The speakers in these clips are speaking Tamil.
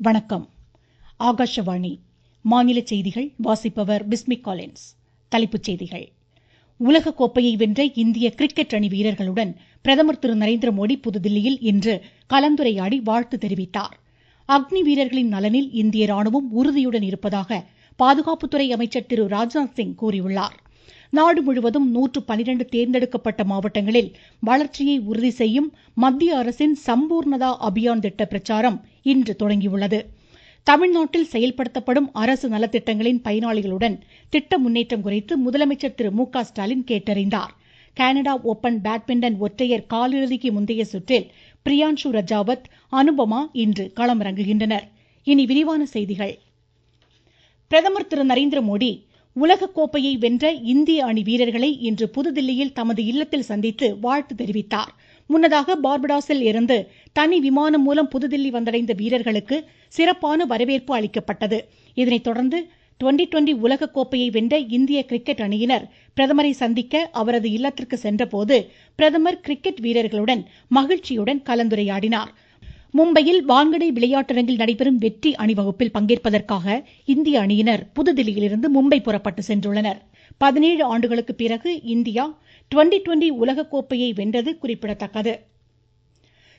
வணக்கம். ஆகாஷவாணி. மாநில செய்திகள் வாசிப்பவர் பிஸ்மி காலின்ஸ். தலைப்புச் செய்திகள். உலக கோப்பையை வென்ற இந்திய கிரிக்கெட் அணி வீரர்களுடன் பிரதமர் திரு நரேந்திர மோடி புதுதில்லியில் இன்று கலந்துரையாடி வாழ்த்து தெரிவித்தார். அக்னி வீரர்களின் நலனில் இந்திய ராணுவம் உறுதியுடன் இருப்பதாக பாதுகாப்புத்துறை அமைச்சர் திரு ராஜ்நாத் சிங் கூறியுள்ளார். நாடு முழுவதும் நூற்று பனிரெண்டு தேர்ந்தெடுக்கப்பட்ட மாவட்டங்களில் வளர்ச்சியை உறுதி செய்யும் மத்திய அரசின் சம்பூர்ணதா அபியான் திட்ட பிரச்சாரம் இன்று தொடங்கியுள்ளது. தமிழ்நாட்டில் செயல்படுத்தப்படும் அரசு நலத்திட்டங்களின் பயனாளிகளுடன் திட்ட முன்னேற்றம் குறித்து முதலமைச்சர் திரு மு க ஸ்டாலின் கேட்டறிந்தார். கனடா ஓபன் பேட்மிண்டன் ஒற்றையர் காலிறுதிக்கு முந்தைய சுற்றில் பிரியான்ஷு ரஜாவத் அனுபமா இன்று களமிறங்குகின்றனர். இனி விரிவான செய்திகள். பிரதமர் திரு நரேந்திர உலகக்கோப்பையை கோப்பையை வென்ற இந்திய அணி வீரர்களை இன்று புதுதில்லியில் தமது இல்லத்தில் சந்தித்து வாழ்த்து தெரிவித்தார். முன்னதாக பார்படாஸில் இருந்து தனி விமானம் மூலம் புதுதில்லி வந்தடைந்த வீரர்களுக்கு சிறப்பான வரவேற்பு அளிக்கப்பட்டது. இதனைத் தொடர்ந்து டுவெண்டி டுவெண்டி உலகக்கோப்பையை வென்ற இந்திய கிரிக்கெட் அணியினர் பிரதமரை சந்திக்க அவரது இல்லத்திற்கு சென்றபோது பிரதமர் கிரிக்கெட் வீரர்களுடன் மகிழ்ச்சியுடன் கலந்துரையாடினார். மும்பையில் வான்கடை விளையாட்டரங்கில் நடைபெறும் வெற்றி அணிவகுப்பில் பங்கேற்பதற்காக இந்திய அணியினர் புதுதில்லியிலிருந்து மும்பை புறப்பட்டு சென்றுள்ளனர். பதினேழு ஆண்டுகளுக்கு பிறகு இந்தியா டுவெண்டி டுவெண்டி உலகக்கோப்பையை வென்றது குறிப்பிடத்தக்கது.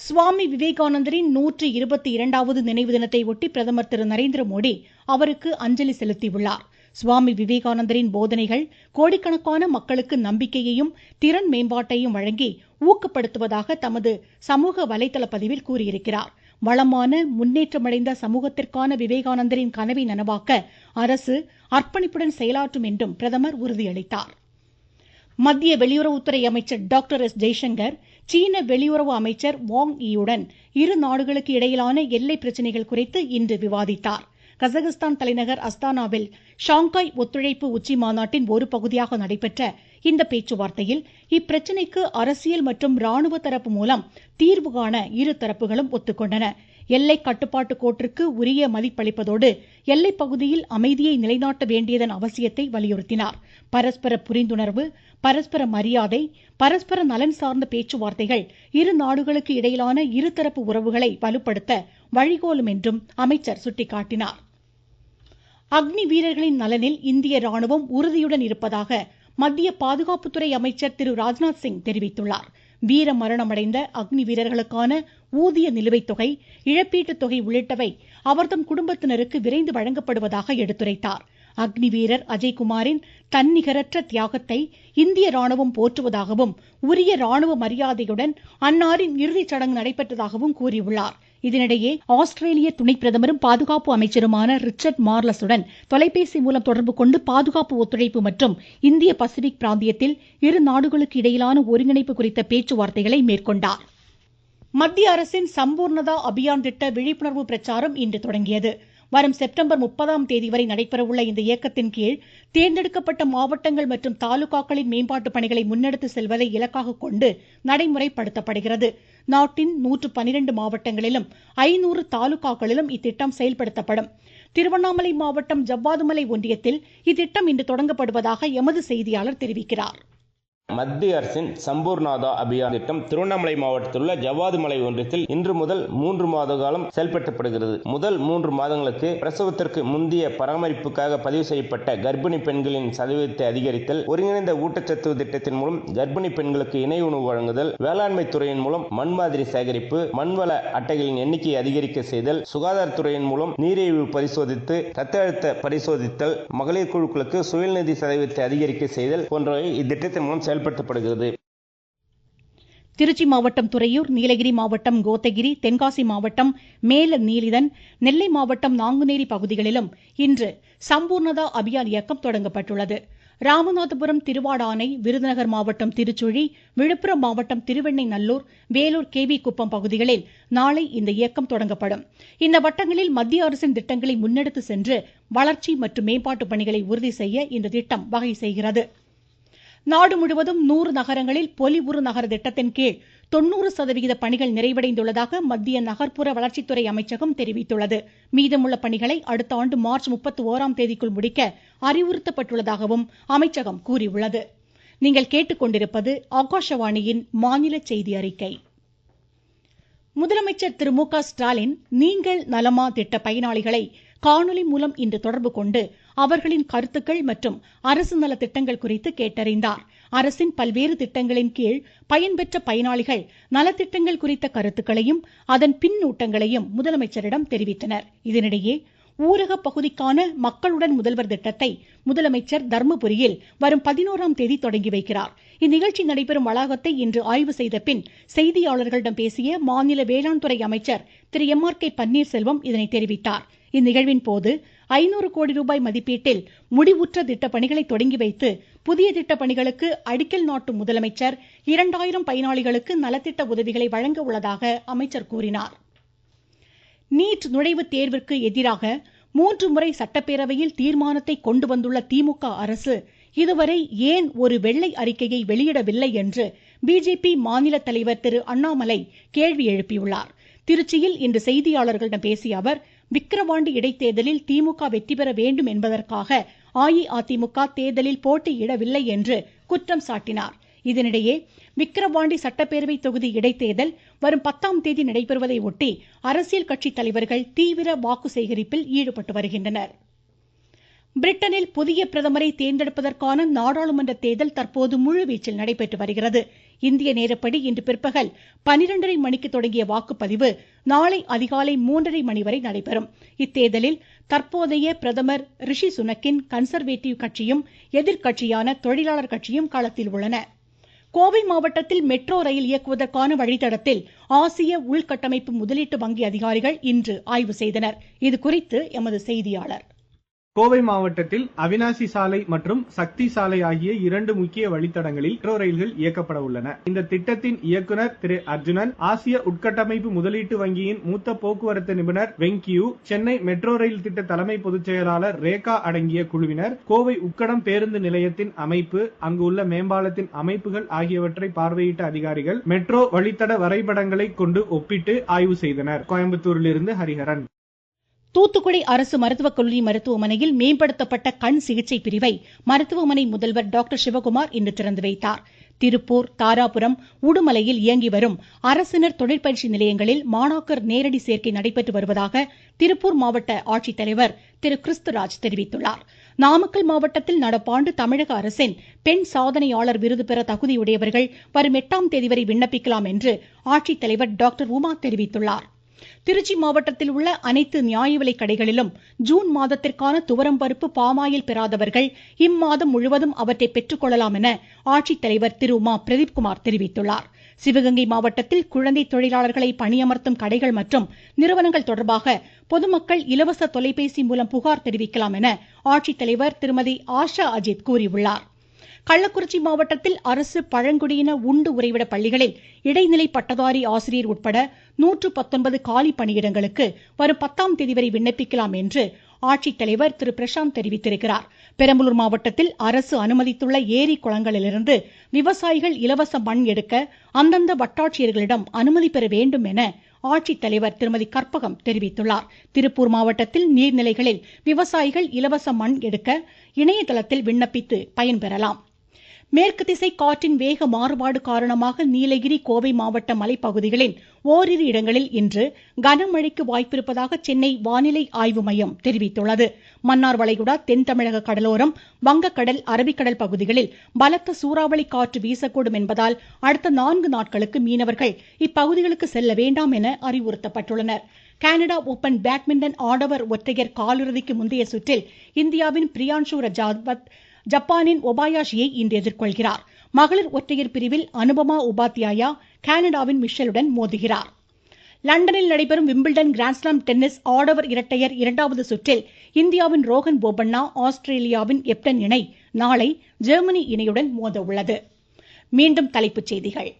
சுவாமி விவேகானந்தரின் நூற்றி இருபத்தி இரண்டாவது நினைவு தினத்தை ஒட்டி பிரதமர் திரு நரேந்திர மோடி அவருக்கு அஞ்சலி செலுத்தியுள்ளார். சுவாமி விவேகானந்தரின் போதனைகள் கோடிக்கணக்கான மக்களுக்கு நம்பிக்கையையும் திறன் மேம்பாட்டையும் வழங்கி ஊக்கப்படுத்துவதாக தமது சமூக வலைதள பதிவில் கூறியிருக்கிறார். வளமான முன்னேற்றமடைந்த சமூகத்திற்கான விவேகானந்தரின் கனவை நனவாக்க அரசு அர்ப்பணிப்புடன் செயலாற்றும் என்றும் பிரதமர் உறுதியளித்தார். மத்திய வெளியுறவுத்துறை அமைச்சர் டாக்டர் எஸ். ஜெய்சங்கர் சீன வெளியுறவு அமைச்சர் வாங் ஈயுடன் இரு நாடுகளுக்கு இடையிலான எல்லை பிரச்சினைகள் குறித்து இன்று விவாதித்தார். கசகஸ்தான் தலைநகர் அஸ்தானாவில் ஷாங்காய் ஒத்துழைப்பு உச்சி மாநாட்டின் ஒரு பகுதியாக நடைபெற்ற இந்த பேச்சுவார்த்தையில் இப்பிரச்சினைக்கு அரசியல் மற்றும் ராணுவ தரப்பு மூலம் தீர்வு காண இரு தரப்புகளும் ஒத்துக்கொண்டன. எல்லை கட்டுப்பாட்டு கோட்டிற்கு உரிய மதிப்பளிப்பதோடு எல்லை பகுதியில் அமைதியை நிலைநாட்ட வேண்டியதன் அவசியத்தை வலியுறுத்தினார். பரஸ்பர புரிந்துணர்வு பரஸ்பர மரியாதை பரஸ்பர நலன் சார்ந்த பேச்சுவார்த்தைகள் இரு நாடுகளுக்கு இடையிலான இருதரப்பு உறவுகளை வலுப்படுத்த வழிகோலும் என்றும் அமைச்சர் சுட்டிக்காட்டினார். அக்னி வீரர்களின் நலனில் இந்திய ராணுவம் உறுதியுடன் இருப்பதாக மத்திய பாதுகாப்புத்துறை அமைச்சர் திரு ராஜ்நாத் சிங் தெரிவித்துள்ளார். வீர மரணமடைந்த அக்னி வீரர்களுக்கான ஊதிய நிலுவைத் தொகை இழப்பீட்டுத் தொகை உள்ளிட்டவை அவர்தம் குடும்பத்தினருக்கு விரைந்து வழங்கப்படுவதாக எடுத்துரைத்தார். அக்னி வீரர் அஜய்குமாரின் தன்னிகரற்ற தியாகத்தை இந்திய ராணுவம் போற்றுவதாகவும் உரிய ராணுவ மரியாதையுடன் அன்னாரின் இறுதிச் சடங்கு நடைபெற்றதாகவும் கூறியுள்ளார். இதனிடையே ஆஸ்திரேலிய துணை பிரதமரும் பாதுகாப்பு அமைச்சருமான ரிச்சர்ட் மார்லஸுடன் தொலைபேசி மூலம் தொடர்பு கொண்டு பாதுகாப்பு ஒத்துழைப்பு மற்றும் இந்திய பசிபிக் பிராந்தியத்தில் இரு நாடுகளுக்கு இடையிலான ஒருங்கிணைப்பு குறித்த பேச்சுவார்த்தைகளை மேற்கொண்டார். மத்திய அரசின் சம்பூர்ணதா அபியான் திட்ட விழிப்புணர்வு பிரச்சாரம் இன்று தொடங்கியது. வரும் செப்டம்பர் முப்பதாம் தேதி வரை நடைபெறவுள்ள இந்த இயக்கத்தின் கீழ் தேர்ந்தெடுக்கப்பட்ட மாவட்டங்கள் மற்றும் தாலுகாக்களின் மேம்பாட்டு பணிகளை முன்னெடுத்து செல்வதை இலக்காக கொண்டு நடைமுறைப்படுத்தப்படுகிறது. நாட்டின் நூற்று பனிரெண்டு மாவட்டங்களிலும் ஐநூறு தாலுகாக்களிலும் இத்திட்டம் செயல்படுத்தப்படும். திருவண்ணாமலை மாவட்டம் ஜவ்வாதுமலை ஒன்றியத்தில் இத்திட்டம் இன்று தொடங்கப்படுவதாக எமது செய்தியாளர் தெரிவிக்கிறார். மத்திய அரசின் சம்பூர்நாதா அபியான் திட்டம் திருவண்ணாமலை மாவட்டத்தில் உள்ள ஜவ்வாது மலை ஒன்றியத்தில் இன்று முதல் மூன்று மாத காலம் செயல்படுத்தப்படுகிறது. முதல் மூன்று மாதங்களுக்கு பிரசவத்திற்கு முந்தைய பராமரிப்புக்காக பதிவு செய்யப்பட்ட கர்ப்பிணி பெண்களின் சதவீதத்தை அதிகரித்தல் ஒருங்கிணைந்த ஊட்டச்சத்து திட்டத்தின் மூலம் கர்ப்பிணி பெண்களுக்கு இணை உணவு வழங்குதல் வேளாண்மை துறையின் மூலம் மண் மாதிரி சேகரிப்பு மண்வள அட்டைகளின் எண்ணிக்கையை அதிகரிக்க செய்தல் சுகாதாரத்துறையின் மூலம் நீரிழிவு பரிசோதித்து ரத்த அழுத்த பரிசோதித்தல் மகளிர் குழுக்களுக்கு சுயநிதி சதவீதத்தை அதிகரிக்க செய்தல் போன்றவை இத்திட்டத்தின் மூலம் செயல் செயல்படுத்தப்படுகிறது. திருச்சி மாவட்டம் துறையூர் நீலகிரி மாவட்டம் கோத்தகிரி தென்காசி மாவட்டம் மேல நீலிதன் நெல்லை மாவட்டம் நாங்குநேரி பகுதிகளிலும் இன்று சம்பூர்ணதா அபியான் இயக்கம் தொடங்கப்பட்டுள்ளது. ராமநாதபுரம் திருவாடானை விருதுநகர் மாவட்டம் திருச்சுழி விழுப்புரம் மாவட்டம் திருவெண்ணை நல்லூர் வேலூர் கேவி குப்பம் பகுதிகளில் நாளை இந்த இயக்கம் தொடங்கப்படும். இந்த வட்டங்களில் மத்திய அரசின் திட்டங்களை முன்னெடுத்து சென்று வளர்ச்சி மற்றும் மேம்பாட்டு பணிகளை உறுதி செய்ய இந்த திட்டம் வகை செய்கிறது. நாடு முழுவதும் நூறு நகரங்களில் பொலிவுறு நகர திட்டத்தின் கீழ் தொண்ணூறு சதவிகித பணிகள் நிறைவடைந்துள்ளதாக மத்திய நகர்ப்புற வளர்ச்சித்துறை அமைச்சகம் தெரிவித்துள்ளது. மீதமுள்ள பணிகளை அடுத்த ஆண்டு மார்ச் முப்பத்தி ஓராம் தேதிக்குள் முடிக்க அறிவுறுத்தப்பட்டுள்ளதாகவும் அமைச்சகம் கூறியுள்ளது. நீங்கள் கேட்டுக்கொண்டிருப்பது ஆகாஷவாணியின் மாநில செய்தி அறிக்கை. முதலமைச்சர் திரு மு க ஸ்டாலின் நீங்கள் நலமா? திட்ட பயனாளிகளை காணொலி மூலம் இன்று தொடர்பு கொண்டு அவர்களின் கருத்துக்கள் மற்றும் அரசு நலத்திட்டங்கள் குறித்து கேட்டறிந்தார். அரசின் பல்வேறு திட்டங்களின் கீழ் பயன்பெற்ற பயனாளிகள் நலத்திட்டங்கள் குறித்த கருத்துக்களையும் அதன் பின்னூட்டங்களையும் முதலமைச்சரிடம் தெரிவித்தனர். இதனிடையே ஊரக பகுதிக்கான மக்களுடன் முதல்வர் திட்டத்தை முதலமைச்சர் தர்மபுரியில் வரும் பதினோராம் தேதி தொடங்கி வைக்கிறார். இந்நிகழ்ச்சி நடைபெறும் வளாகத்தை இன்று ஆய்வு செய்த பின் செய்தியாளர்களிடம் பேசிய மாநில வேளாண் துறை அமைச்சர் திரு எம் ஆர் கே பன்னீர்செல்வம் இதனை தெரிவித்தார். இந்நிகழ்வின் போது ஐநூறு கோடி ரூபாய் மதிப்பீட்டில் முடிவுற்ற திட்டப்பணிகளை தொடங்கி வைத்து புதிய திட்டப்பணிகளுக்கு அடிக்கல் நாட்டும் முதலமைச்சர் இரண்டாயிரம் பயனாளிகளுக்கு நலத்திட்ட உதவிகளை வழங்க உள்ளதாக அமைச்சர் கூறினார். நீட் நுழைவுத் தேர்விற்கு எதிராக மூன்று முறை சட்டப்பேரவையில் தீர்மானத்தை கொண்டு வந்துள்ள திமுக அரசு இதுவரை ஏன் ஒரு வெள்ளை அறிக்கையை வெளியிடவில்லை என்று பிஜேபி மாநில தலைவர் திரு அண்ணாமலை கேள்வி எழுப்பியுள்ளார். திருச்சியில் இன்று செய்தியாளர்களிடம் பேசிய அவர் விக்கிரவாண்டி இடைத்தேர்தலில் திமுக வெற்றி பெற வேண்டும் என்பதற்காக அஇஅதிமுக தேர்தலில் போட்டியிடவில்லை என்று குற்றம் சாட்டினார். இதனிடையே விக்கிரவாண்டி சட்டப்பேரவை தொகுதி இடைத்தேர்தல் வரும் பத்தாம் தேதி நடைபெறுவதை ஒட்டி அரசியல் கட்சி தலைவர்கள் தீவிர வாக்கு சேகரிப்பில் ஈடுபட்டு வருகின்றனர். பிரிட்டனில் புதிய பிரதமரை தேர்ந்தெடுப்பதற்கான நாடாளுமன்ற தேர்தல் தற்போது முழுவீச்சில் நடைபெற்று வருகிறது. இந்திய நேரப்படி இன்று பிற்பகல் பனிரெண்டரை மணிக்கு தொடங்கிய வாக்குப்பதிவு நாளை அதிகாலை மூன்றரை மணி வரை நடைபெறும். இத்தேர்தலில் தற்போதைய பிரதமர் ரிஷி சுனக்கின் கன்சர்வேட்டிவ் கட்சியும் எதிர்க்கட்சியான தொழிலாளர் கட்சியும் களத்தில் உள்ளன. கோவை மாவட்டத்தில் மெட்ரோ ரயில் இயக்குவதற்கான வழித்தடத்தில் ஆசிய உள்கட்டமைப்பு முதலீட்டு வங்கி அதிகாரிகள் இன்று ஆய்வு செய்தனர். இதுகுறித்து எமது செய்தியாளர் கோவை மாவட்டத்தில் அவினாசி சாலை மற்றும் சக்தி சாலை ஆகிய இரண்டு முக்கிய வழித்தடங்களில் மெட்ரோ ரயில்கள் இயக்கப்பட உள்ளன. இந்த திட்டத்தின் இயக்குநர் திரு அர்ஜுனன் ஆசிய உட்கட்டமைப்பு முதலீட்டு வங்கியின் மூத்த போக்குவரத்து நிபுணர் வெங்கியூ சென்னை மெட்ரோ ரயில் திட்ட தலைமை பொதுச் செயலாளர் ரேகா அடங்கிய குழுவினர் கோவை உக்கடம் பேருந்து நிலையத்தின் அமைப்பு அங்கு உள்ள மேம்பாலத்தின் அமைப்புகள் ஆகியவற்றை பார்வையிட்ட அதிகாரிகள் மெட்ரோ வழித்தட வரைபடங்களை கொண்டு ஒப்பிட்டு ஆய்வு செய்தனர். கோயம்புத்தூரிலிருந்து ஹரிஹரன். தூத்துக்குடி அரசு மருத்துவக் கல்லூரி மருத்துவமனையில் மேம்படுத்தப்பட்ட கண் சிகிச்சை பிரிவை மருத்துவமனை முதல்வர் டாக்டர் சிவகுமார் இன்று திறந்து வைத்தார். திருப்பூர் தாராபுரம் உடுமலையில் இயங்கி வரும் அரசினர் தொழிற்பயிற்சி நிலையங்களில் மாணாக்கர் நேரடி சேர்க்கை நடைபெற்று வருவதாக திருப்பூர் மாவட்ட ஆட்சித்தலைவர் திரு. கிறிஸ்துராஜ் தெரிவித்துள்ளார். நாமக்கல் மாவட்டத்தில் நடப்பாண்டு தமிழக அரசின் பெண் சாதனையாளர் விருது பெற தகுதியுடையவர்கள் வரும் எட்டாம் தேதி வரை விண்ணப்பிக்கலாம் என்று ஆட்சித்தலைவர் டாக்டர் உமா தெரிவித்துள்ளார். திருச்சி மாவட்டத்தில் உள்ள அனைத்து நியாய விலை கடைகளிலும் ஜூன் மாதத்திற்கான துவரம் பருப்பு பாமாயில் பெறாதவர்கள் இம்மாதம் முழுவதும் அவற்றை பெற்றுக்கொள்ளலாம் என ஆட்சித்தலைவர் திரு மா பிரதீப்குமார் தெரிவித்துள்ளார். சிவகங்கை மாவட்டத்தில் குழந்தை தொழிலாளர்களை பணியமர்த்தும் கடைகள் மற்றும் நிறுவனங்கள் தொடர்பாக பொதுமக்கள் இலவச தொலைபேசி மூலம் புகார் தெரிவிக்கலாம் என ஆட்சித்தலைவர் திருமதி ஆஷா அஜித் கூறியுள்ளார். கள்ளக்குறிச்சி மாவட்டத்தில் அரசு பழங்குடியின உண்டு உறைவிட பள்ளிகளில் இடைநிலை பட்டதாரி ஆசிரியர் உட்பட நூற்று பத்தொன்பது காலி பணியிடங்களுக்கு வரும் பத்தாம் தேதி வரை விண்ணப்பிக்கலாம் என்று ஆட்சித்தலைவர் திரு. பிரசாந்த் தெரிவித்திருக்கிறார். பெரம்பலூர் மாவட்டத்தில் அரசு அனுமதித்துள்ள ஏரி குளங்களிலிருந்து விவசாயிகள் இலவச மண் எடுக்க அந்தந்த வட்டாட்சியர்களிடம் அனுமதி பெற வேண்டும் என ஆட்சித்தலைவர் திருமதி கற்பகம் தெரிவித்துள்ளார். திருப்பூர் மாவட்டத்தில் நீர்நிலைகளில் விவசாயிகள் இலவச மண் எடுக்க இணையதளத்தில் விண்ணப்பித்து பயன்பெறலாம். மேற்கு திசை காற்றின் வேக மாறுபாடு காரணமாக நீலகிரி கோவை மாவட்ட மலைப்பகுதிகளில் ஓரிரு இடங்களில் இன்று கனமழைக்கு வாய்ப்பிருப்பதாக சென்னை வானிலை ஆய்வு மையம் தெரிவித்துள்ளது. மன்னார் வளைகுடா தென் தமிழக கடலோரம் வங்கக்கடல் அரபிக்கடல் பகுதிகளில் பலத்த சூறாவளி காற்று வீசக்கூடும் என்பதால் அடுத்த நான்கு நாட்களுக்கு மீனவர்கள் இப்பகுதிகளுக்கு செல்ல வேண்டாம் என அறிவுறுத்தப்பட்டுள்ளனர். கனடா ஓபன் பேட்மிண்டன் ஆடவர் ஒற்றையர் காலிறுதிக்கு முந்தைய சுற்றில் இந்தியாவின் பிரியான்ஷு ரஜாவத் ஜப்பானின் ஒபாயாஷியை இன்று எதிர்கொள்கிறார். மகளிர் ஒற்றையர் பிரிவில் அனுபமா உபாத்யாயா கனடாவின் மிஷலுடன் மோதுகிறார். லண்டனில் நடைபெறும் விம்பிள்டன் கிராண்ட்ஸ்லாம் டென்னிஸ் ஆடவர் இரட்டையர் இரண்டாவது சுற்றில் இந்தியாவின் ரோஹன் போபண்ணா ஆஸ்திரேலியாவின் எப்டன் இணை நாளை ஜெர்மனி இணையுடன் மோத உள்ளது மீண்டும் தலைப்புச் செய்திகள்.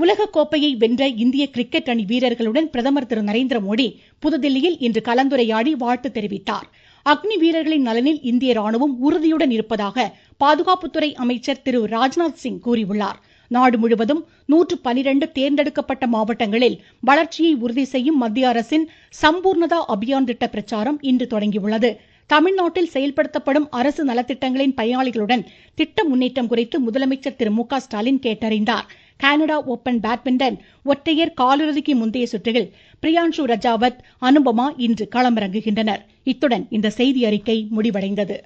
உலகக்கோப்பையை வென்ற இந்திய கிரிக்கெட் அணி வீரர்களுடன் பிரதமர் திரு நரேந்திர மோடி புதுதில்லியில் இன்று கலந்துரையாடி வாழ்த்து தெரிவித்தார். அக்னி வீரர்களின் நலனில் இந்திய ராணுவம் உறுதியுடன் இருப்பதாக பாதுகாப்புத்துறை அமைச்சர் திரு ராஜ்நாத் சிங் கூறியுள்ளார். நாடு முழுவதும் நூற்று பனிரெண்டு தேர்ந்தெடுக்கப்பட்ட மாவட்டங்களில் வளர்ச்சியை உறுதி செய்யும் மத்திய அரசின் சம்பூர்ணதா அபியான் திட்ட பிரச்சாரம் இன்று தொடங்கியுள்ளது. தமிழ்நாட்டில் செயல்படுத்தப்படும் அரசு நலத்திட்டங்களின் பயனாளிகளுடன் திட்ட முன்னேற்றம் குறித்து முதலமைச்சர் திரு மு க ஸ்டாலின் கேட்டறிந்தார். கனடா ஓபன் பேட்மிண்டன் ஒற்றையர் காலிறுதிக்கு முந்தைய சுற்றுகள். பிரியான்ஷு ரஜாவத் அனுபமா இன்று களமிறங்குகின்றனர். இத்துடன் இந்த செய்தி அறிக்கை முடிவடைந்தது.